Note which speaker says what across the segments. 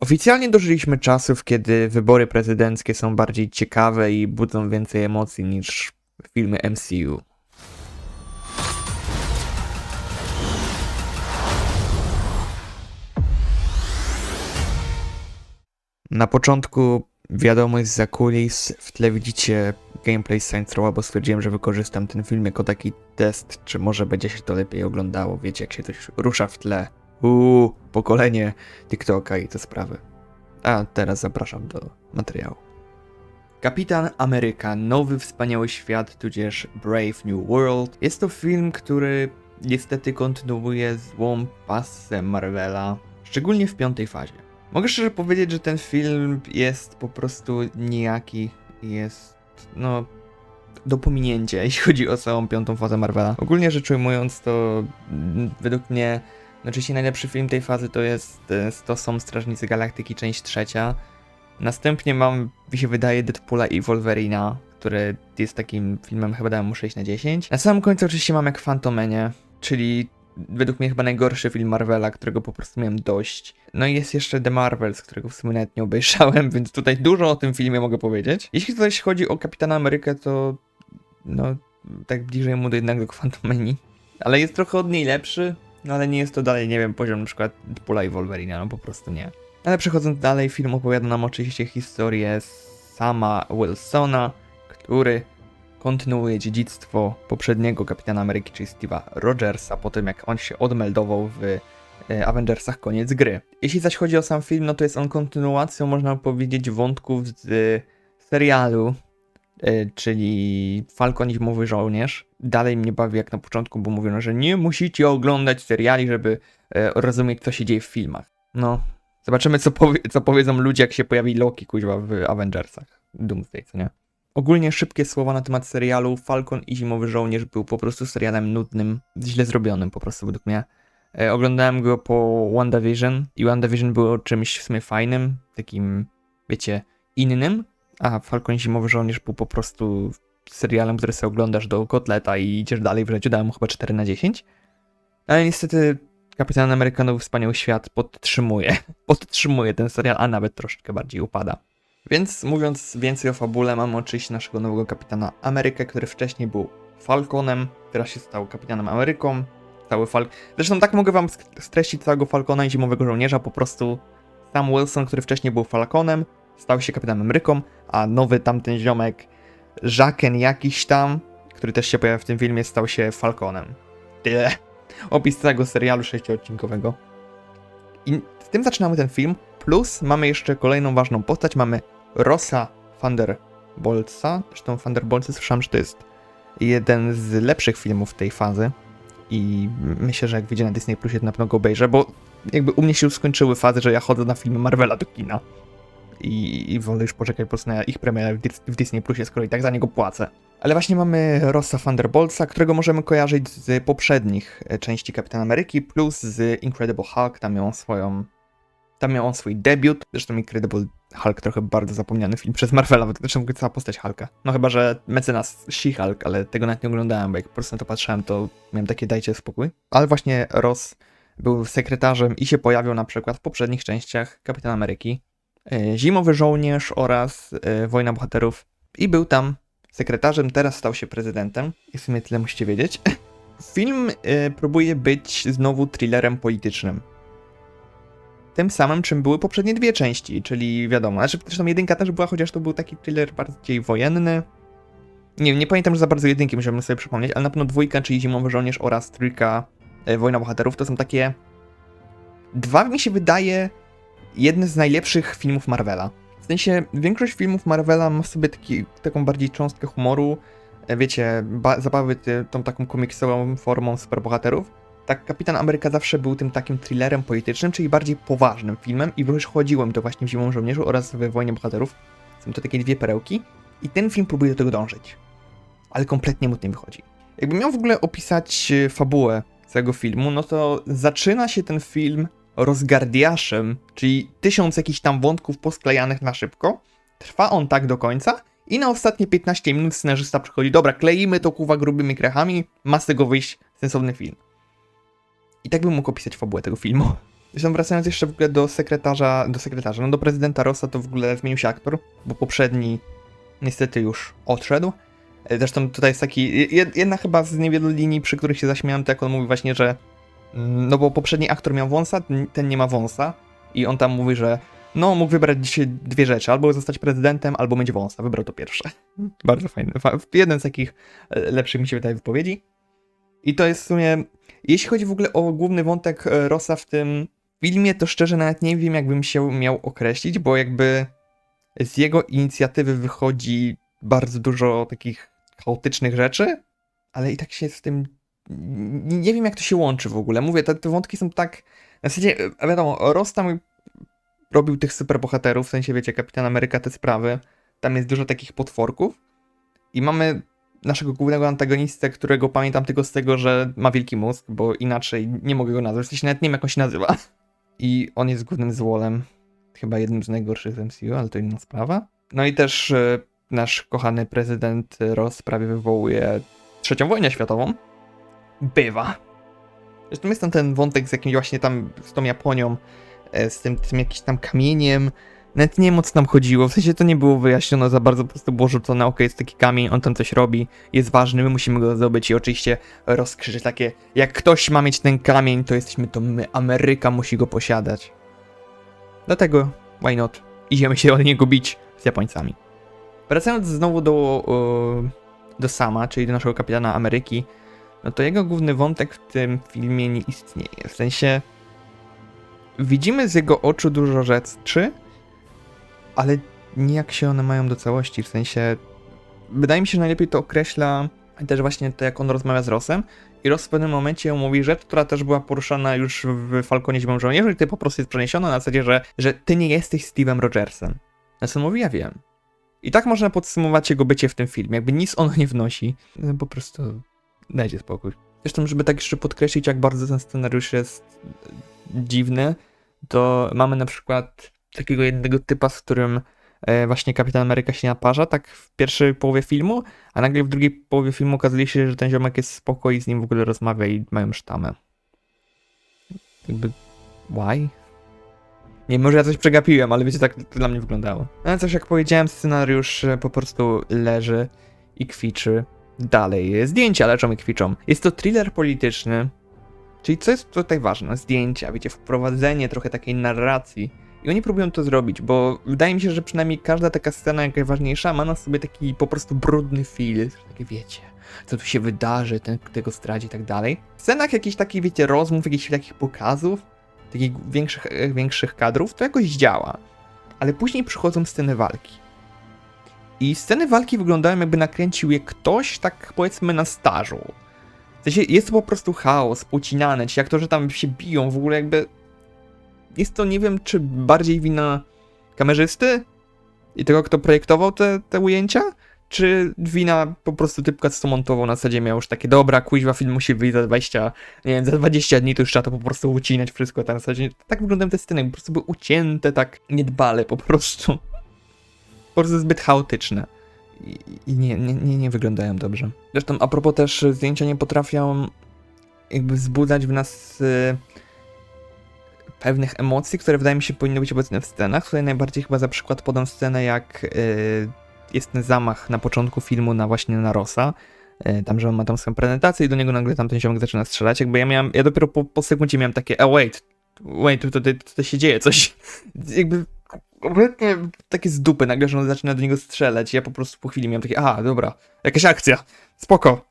Speaker 1: Oficjalnie dożyliśmy czasów, kiedy wybory prezydenckie są bardziej ciekawe i budzą więcej emocji niż filmy MCU. Na początku wiadomość za kulis, w tle widzicie gameplay z Saints Row, bo stwierdziłem, że wykorzystam ten film jako taki test, czy może będzie się to lepiej oglądało, wiecie, jak się coś rusza w tle. Uuu, pokolenie TikToka i te sprawy. A teraz zapraszam do materiału. Kapitan Ameryka, Nowy Wspaniały Świat, tudzież Brave New World. Jest to film, który niestety kontynuuje złą pasę Marvela, szczególnie w piątej fazie. Mogę szczerze powiedzieć, że ten film jest po prostu nijaki jest, no, do pominięcia, jeśli chodzi o całą piątą fazę Marvela. Ogólnie rzecz ujmując, to mm, według mnie Oczywiście najlepszy film tej fazy to jest e, to są Strażnicy Galaktyki, część trzecia. Następnie mam, mi się wydaje, Deadpoola i Wolverina, który jest takim filmem, chyba dałem mu 6 na 10. Na samym końcu oczywiście mam jak czyli według mnie chyba najgorszy film Marvela, którego po prostu miałem dość. No i jest jeszcze The Marvels, którego w sumie nawet nie obejrzałem, więc tutaj dużo o tym filmie mogę powiedzieć. Jeśli zaś chodzi o Kapitana Amerykę, to no, tak bliżej mu do jednego Phantomeni. Ale jest trochę od niej lepszy, no ale nie jest to dalej, nie wiem, poziom na przykład Deadpoola i Wolverina, no po prostu nie. Ale przechodząc dalej, film opowiada nam oczywiście historię sama Wilsona, który kontynuuje dziedzictwo poprzedniego Kapitana Ameryki, czyli Steve'a Rogersa, po tym jak on się odmeldował w e, Avengersach koniec gry. Jeśli zaś chodzi o sam film, no to jest on kontynuacją, można powiedzieć, wątków z serialu, czyli Falcon i Zimowy Żołnierz. Dalej mnie bawi jak na początku, bo mówiono, że nie musicie oglądać seriali, żeby e, rozumieć, co się dzieje w filmach. No, zobaczymy, co, powie, co powiedzą ludzie, jak się pojawi Loki, kuźwa, w Avengersach. Doomsday, co nie? Ogólnie szybkie słowa na temat serialu Falcon i Zimowy Żołnierz był po prostu serialem nudnym, źle zrobionym po prostu według mnie. E, oglądałem go po WandaVision i WandaVision było czymś w sumie fajnym, takim, wiecie, innym, a Falcon Zimowy Żołnierz był po prostu serialem, który sobie oglądasz do kotleta i idziesz dalej w życiu, dałem mu chyba 4 na 10. Ale niestety Kapitan Ameryka Nowy Wspaniały Świat podtrzymuje, podtrzymuje ten serial, a nawet troszeczkę bardziej upada. Więc mówiąc więcej o fabule, mamy oczywiście naszego nowego Kapitana Amerykę, który wcześniej był Falconem, teraz się stał Kapitanem Ameryką. Cały Fal... Zresztą tak mogę wam streścić całego Falcona i Zimowego Żołnierza, po prostu Sam Wilson, który wcześniej był Falconem, stał się Kapitanem Ameryką, a nowy tamten ziomek Jaquen jakiś tam, który też się pojawia w tym filmie, stał się Falconem. Tyle. Opis całego serialu sześciodcinkowego. I z tym zaczynamy ten film, plus mamy jeszcze kolejną ważną postać, mamy Rossa Thunderboltsa. Zresztą Thunderboltsy słyszałem, że to jest jeden z lepszych filmów tej fazy. I myślę, że jak wyjdzie na Disney Plusie, to na pewno go obejrzę, bo jakby u mnie się już skończyły fazy, że ja chodzę na filmy Marvela do kina i, i wolę już poczekać po prostu na ich premierę w, Dis- w Disney Plusie, skoro i tak za niego płacę. Ale właśnie mamy Rossa Thunderboltsa, którego możemy kojarzyć z poprzednich e, części Kapitana Ameryki, plus z Incredible Hulk, tam miał on swoją... Tam miał on swój debiut, zresztą Incredible Hulk trochę bardzo zapomniany film przez Marvela, zresztą cała postać Hulka. No chyba, że mecenas She-Hulk, ale tego nawet nie oglądałem, bo jak po prostu na to patrzyłem, to miałem takie dajcie spokój. Ale właśnie Ross był sekretarzem i się pojawił na przykład w poprzednich częściach Kapitana Ameryki, Zimowy Żołnierz oraz e, Wojna Bohaterów i był tam sekretarzem, teraz stał się prezydentem i w sumie tyle musicie wiedzieć. Film e, próbuje być znowu thrillerem politycznym. Tym samym, czym były poprzednie dwie części, czyli wiadomo, znaczy zresztą jedynka też była, chociaż to był taki thriller bardziej wojenny. Nie, nie pamiętam już za bardzo jedynki, musiałbym sobie przypomnieć, ale na pewno dwójka, czyli Zimowy Żołnierz oraz trójka e, Wojna Bohaterów, to są takie... Dwa mi się wydaje jedne z najlepszych filmów Marvela. W sensie większość filmów Marvela ma w sobie taki, taką bardziej cząstkę humoru, e, wiecie, ba- zabawy ty, tą taką komiksową formą superbohaterów. Tak Kapitan Ameryka zawsze był tym takim thrillerem politycznym, czyli bardziej poważnym filmem i wychodziło mi to właśnie w Zimowym Żołnierzu oraz w Wojnie Bohaterów. Są to takie dwie perełki i ten film próbuje do tego dążyć. Ale kompletnie mu to nie wychodzi. Jakbym miał w ogóle opisać e, fabułę całego filmu, no to zaczyna się ten film rozgardiaszem, czyli tysiąc jakichś tam wątków posklejanych na szybko. Trwa on tak do końca i na ostatnie 15 minut scenarzysta przychodzi, dobra, kleimy to kuwa grubymi krechami, ma z tego wyjść sensowny film. I tak bym mógł opisać fabułę tego filmu. Zresztą wracając jeszcze w ogóle do sekretarza, do sekretarza, no do prezydenta Rossa to w ogóle zmienił się aktor, bo poprzedni niestety już odszedł. E, Zresztą tutaj jest taki, jed- jedna chyba z niewielu linii, przy których się zaśmiałem, to jak on mówi właśnie, że no bo poprzedni aktor miał wąsa, ten- nie ma wąsa i on tam mówi, że no mógł wybrać dzisiaj dwie rzeczy, albo zostać prezydentem, albo mieć wąsa, wybrał to pierwsze. Bardzo fajny, fa- jeden z takich e, lepszych mi się wydaje wypowiedzi. I to jest w sumie, jeśli chodzi w ogóle o główny wątek e, Rossa w tym filmie, to szczerze nawet nie wiem, jakbym się miał określić, bo jakby z jego inicjatywy wychodzi bardzo dużo takich chaotycznych rzeczy, ale i tak się z tym. Nie wiem, jak to się łączy w ogóle. Mówię, te, te wątki są tak. Na zasadzie, e, wiadomo, Ross tam robił tych superbohaterów, w sensie, wiecie, Kapitan Ameryka, te sprawy. Tam jest dużo takich potworków. I mamy naszego głównego antagonistę, którego pamiętam tylko z tego, że ma wielki mózg, bo inaczej nie mogę go nazwać. W sensie nawet nie wiem, jak on się nazywa. I on jest głównym złolem. Chyba jednym z najgorszych z MCU, ale to inna sprawa. No i też e, nasz kochany prezydent Ross prawie wywołuje trzecią wojnę światową. Bywa. Zresztą jest tam ten wątek z jakimś właśnie tam, z tą Japonią, e, z tym, tym jakimś tam kamieniem. Nawet nie wiem o co tam chodziło, w sensie to nie było wyjaśnione za bardzo, po prostu było rzucone, okej, jest taki kamień, on tam coś robi, jest ważny, my musimy go zdobyć i oczywiście rozkrzyczy takie, jak ktoś ma mieć ten kamień, to jesteśmy to my, Ameryka musi go posiadać. Dlatego, why not? Idziemy się od niego bić z Japońcami. Wracając znowu do, do Sama, czyli do naszego kapitana Ameryki, no to jego główny wątek w tym filmie nie istnieje. W sensie widzimy z jego oczu dużo rzeczy, ale nijak się one mają do całości. W sensie wydaje mi się, że najlepiej to określa też właśnie to, jak on rozmawia z Rossem. I Ross w pewnym momencie mówi rzecz, która też była poruszana już w Falconie Zimą Żołnierzu i ty po prostu jest przeniesiona na zasadzie, że, że ty nie jesteś Steve'em Rogersem. Na co mówi, ja wiem. I tak można podsumować jego bycie w tym filmie. Jakby nic ono nie wnosi. No, po prostu dajcie spokój. Zresztą, żeby tak jeszcze podkreślić, jak bardzo ten scenariusz jest dziwny, to mamy na przykład takiego jednego typa, z którym e, właśnie Kapitan Ameryka się naparza, tak w pierwszej połowie filmu, a nagle w drugiej połowie filmu okazuje się, że ten ziomek jest spoko i z nim w ogóle rozmawia i mają sztamę. Jakby, why? Nie, może ja coś przegapiłem, ale wiecie, tak to dla mnie wyglądało. Ale coś jak powiedziałem, scenariusz e, po prostu leży i kwiczy. Dalej, zdjęcia leżą i kwiczą. Jest to thriller polityczny, czyli co jest tutaj ważne? Zdjęcia, wiecie, wprowadzenie trochę takiej narracji. I oni próbują to zrobić, bo wydaje mi się, że przynajmniej każda taka scena, jaka ważniejsza, ma na sobie taki po prostu brudny filtr. Takie wiecie, co tu się wydarzy, ten, tego zdradzi i tak dalej. W scenach jakichś takich, wiecie, rozmów, jakichś takich pokazów, takich większych, e, większych kadrów, to jakoś działa. Ale później przychodzą sceny walki. I sceny walki wyglądają jakby nakręcił je ktoś, tak powiedzmy na stażu. W sensie jest to po prostu chaos, pocinane, ci aktorzy tam się biją, w ogóle jakby... Jest to, nie wiem, czy bardziej wina kamerzysty i tego, kto projektował te, te ujęcia, czy wina po prostu typka, co to montował na zasadzie miał już takie, dobra, kuźwa, film musi wyjść za 20, nie wiem, za 20 dni, to już trzeba to po prostu ucinać wszystko, tak na zasadzie, tak wyglądają te sceny, po prostu były ucięte tak niedbale po prostu. Po prostu zbyt chaotyczne. I, nie, nie, nie, nie wyglądają dobrze. Zresztą a propos też zdjęcia nie potrafią jakby wzbudzać w nas y, pewnych emocji, które wydaje mi się powinny być obecne w scenach. Tutaj najbardziej chyba za przykład podam scenę jak y, jest ten zamach na początku filmu na właśnie na Rosa. Y, tam, że on ma tam swoją prezentację i do niego nagle tam ten ziomek zaczyna strzelać. Jakby ja miałem, ja dopiero po, po sekundzie miałem takie, oh wait, wait, to, to, to, to się dzieje coś. Jakby kompletnie takie z dupy, nagle, że on zaczyna do niego strzelać. Ja po prostu po chwili miałem takie, aha, dobra, jakaś akcja, spoko.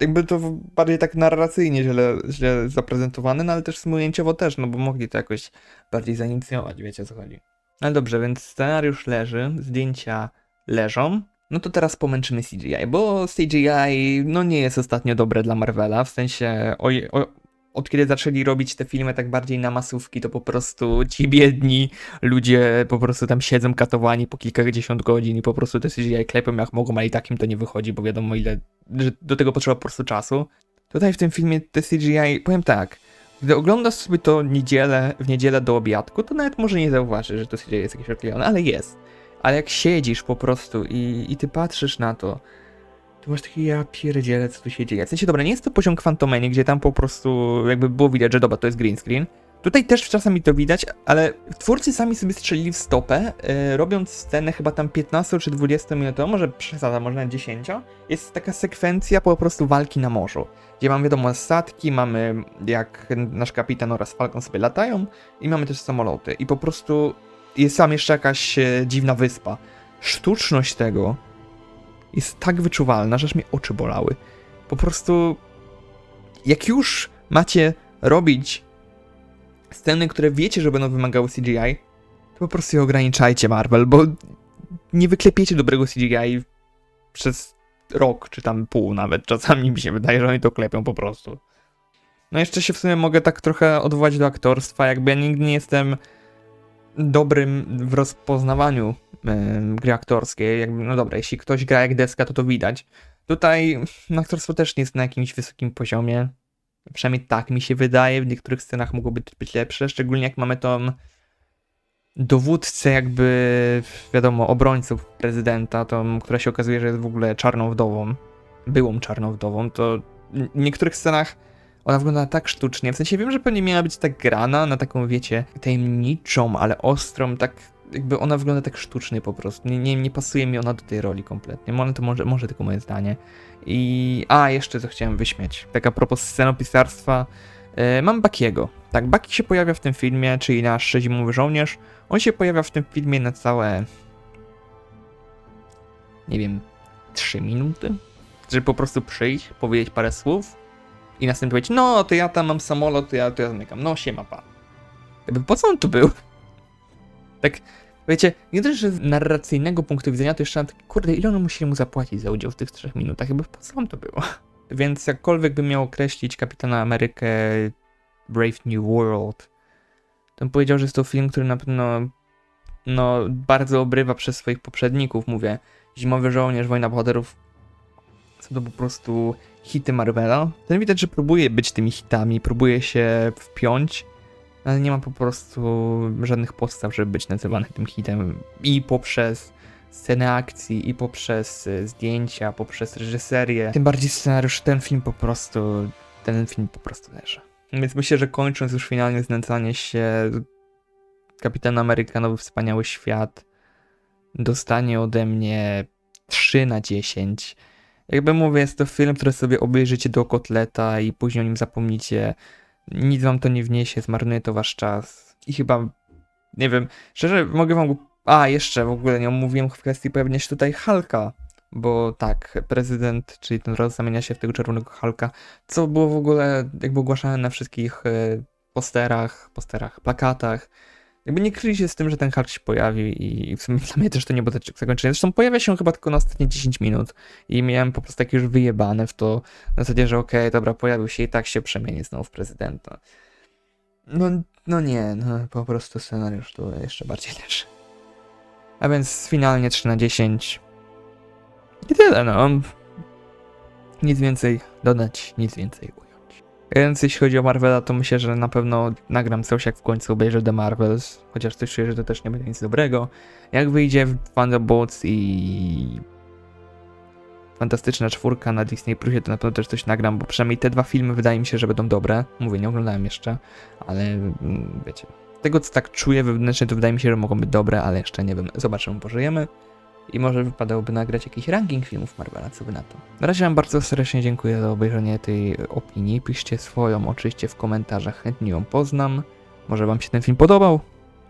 Speaker 1: Jakby to bardziej tak narracyjnie źle, źle zaprezentowane, no ale też ujęciowo też, no bo mogli to jakoś bardziej zainicjować, wiecie o co chodzi. Ale dobrze, więc scenariusz leży, zdjęcia leżą. No to teraz pomęczymy CGI, bo CGI no nie jest ostatnio dobre dla Marvela, w sensie o, o, od kiedy zaczęli robić te filmy tak bardziej na masówki, to po prostu ci biedni ludzie po prostu tam siedzą katowani po kilkadziesiąt godzin i po prostu te CGI klepią jak mogą, ale i tak im to nie wychodzi, bo wiadomo ile, że do tego potrzeba po prostu czasu. Tutaj w tym filmie te CGI, powiem tak, gdy oglądasz sobie to niedzielę, w niedzielę do obiadku, to nawet może nie zauważysz, że to CGI jest jakieś odklejone, ale jest. Ale jak siedzisz po prostu i, i ty patrzysz na to, to masz taki, ja pierdzielę, co tu się dzieje. W sensie, dobra, nie jest to poziom Quantumania, gdzie tam po prostu jakby było widać, że dobra, to jest green screen, Tutaj też czasami to widać, ale twórcy sami sobie strzelili w stopę, yy, robiąc scenę chyba tam 15 czy 20 minutową, może przesada, może nawet 10. Jest taka sekwencja po prostu walki na morzu, gdzie mamy wiadomo statki, mamy jak nasz kapitan oraz Falcon sobie latają i mamy też samoloty i po prostu jest tam jeszcze jakaś e, dziwna wyspa. Sztuczność tego jest tak wyczuwalna, że aż mnie oczy bolały. Po prostu jak już macie robić sceny, które wiecie, że będą wymagały CGI, to po prostu je ograniczajcie Marvel, bo nie wyklepiecie dobrego CGI przez rok, czy tam pół nawet. Czasami mi się wydaje, że oni to klepią po prostu. No jeszcze się w sumie mogę tak trochę odwołać do aktorstwa, jakby ja nigdy nie jestem dobrym w rozpoznawaniu em, gry aktorskiej. Jakby, no dobra, jeśli ktoś gra jak deska, to to widać. Tutaj no, aktorstwo też nie jest na jakimś wysokim poziomie. Przynajmniej tak mi się wydaje. W niektórych scenach mogłoby być lepsze, szczególnie jak mamy tą dowódcę jakby, wiadomo, obrońców prezydenta, tą, która się okazuje, że jest w ogóle czarną wdową, byłą czarną wdową, to w niektórych scenach ona wygląda tak sztucznie. W sensie wiem, że pewnie miała być tak grana na taką, wiecie, tajemniczą, ale ostrą, tak jakby ona wygląda tak sztucznie po prostu. Nie, nie, nie pasuje mi ona do tej roli kompletnie. Ale to może, może tylko moje zdanie. I. A, jeszcze co chciałem wyśmiać. Tak a propos scenopisarstwa. Yy, mam Bakiego. Tak, Baki się pojawia w tym filmie, czyli nasz zimowy żołnierz. On się pojawia w tym filmie na całe. Nie wiem, 3 minuty? Żeby po prostu przyjść, powiedzieć parę słów i następnie powiedzieć: No, to ja tam mam samolot, to ja, to ja zamykam. No, siema pan. Jakby po co on tu był? Tak, wiecie, nie dość, że z narracyjnego punktu widzenia, to jeszcze mam taki, kurde, ile on musieli mu zapłacić za udział w tych trzech minutach? Jakby po co on to było? Więc jakkolwiek bym miał określić Kapitana Amerykę Brave New World, to bym powiedział, że jest to film, który na pewno no, bardzo obrywa przez swoich poprzedników. Mówię, Zimowy Żołnierz, Wojna Bohaterów są to po prostu hity Marvela. Ten widać, że próbuje być tymi hitami, próbuje się wpiąć, ale nie ma po prostu żadnych podstaw, żeby być nazywany tym hitem. I poprzez sceny akcji, i poprzez y, zdjęcia, poprzez reżyserię. Tym bardziej scenariusz, ten film po prostu, ten film po prostu leży. Więc myślę, że kończąc już finalnie znęcanie się, Kapitan Ameryka Nowy Wspaniały Świat dostanie ode mnie 3 na 10. Jakby mówię, jest to film, który sobie obejrzycie do kotleta i później o nim zapomnicie. Nic wam to nie wniesie, zmarnuje to wasz czas. I chyba, nie wiem, szczerze mogę wam... A, jeszcze w ogóle nie omówiłem w kwestii pojawienia się tutaj Halka. Bo tak, prezydent, czyli ten roz zamienia się w tego czerwonego Halka, co było w ogóle jakby ogłaszane na wszystkich e, posterach, posterach, plakatach. Jakby nie kryli się z tym, że ten Hulk się pojawi i w sumie dla mnie też to nie było tak zakończenie. Zresztą pojawia się chyba tylko na ostatnie 10 minut i miałem po prostu takie już wyjebane w to, na zasadzie, że okej, dobra, pojawił się i tak się przemieni znowu w prezydenta. No, no nie, no po prostu scenariusz tu jeszcze bardziej leży. A więc finalnie 3 na 10. I tyle, no. Nic więcej dodać, nic więcej. Więc jeśli chodzi o Marvela, to myślę, że na pewno nagram coś, jak w końcu obejrzę The Marvels, chociaż coś czuję, że to też nie będzie nic dobrego. Jak wyjdzie Thunderbolts i Fantastyczna Czwórka na Disney Plusie, to na pewno też coś nagram, bo przynajmniej te dwa filmy wydaje mi się, że będą dobre. Mówię, nie oglądałem jeszcze, ale mm, wiecie. Tego, co tak czuję wewnętrznie, to wydaje mi się, że mogą być dobre, ale jeszcze nie wiem. Zobaczymy, pożyjemy. I może wypadałoby nagrać jakiś ranking filmów Marvela, co by na to. Na razie wam bardzo serdecznie dziękuję za obejrzenie tej opinii. Piszcie swoją oczywiście w komentarzach, chętnie ją poznam. Może wam się ten film podobał,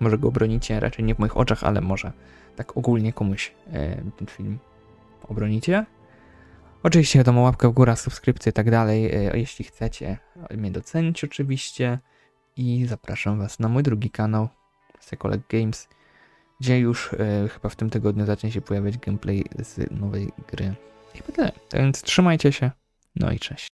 Speaker 1: może go obronicie, raczej nie w moich oczach, ale może tak ogólnie komuś e, ten film obronicie. Oczywiście wiadomo, łapka w górę, subskrypcje i tak dalej, e, jeśli chcecie mnie docenić oczywiście. I zapraszam was na mój drugi kanał, Sekolek Games, gdzie już e, chyba w tym tygodniu zacznie się pojawiać gameplay z nowej gry. I chyba tyle. Tak więc trzymajcie się, no i cześć.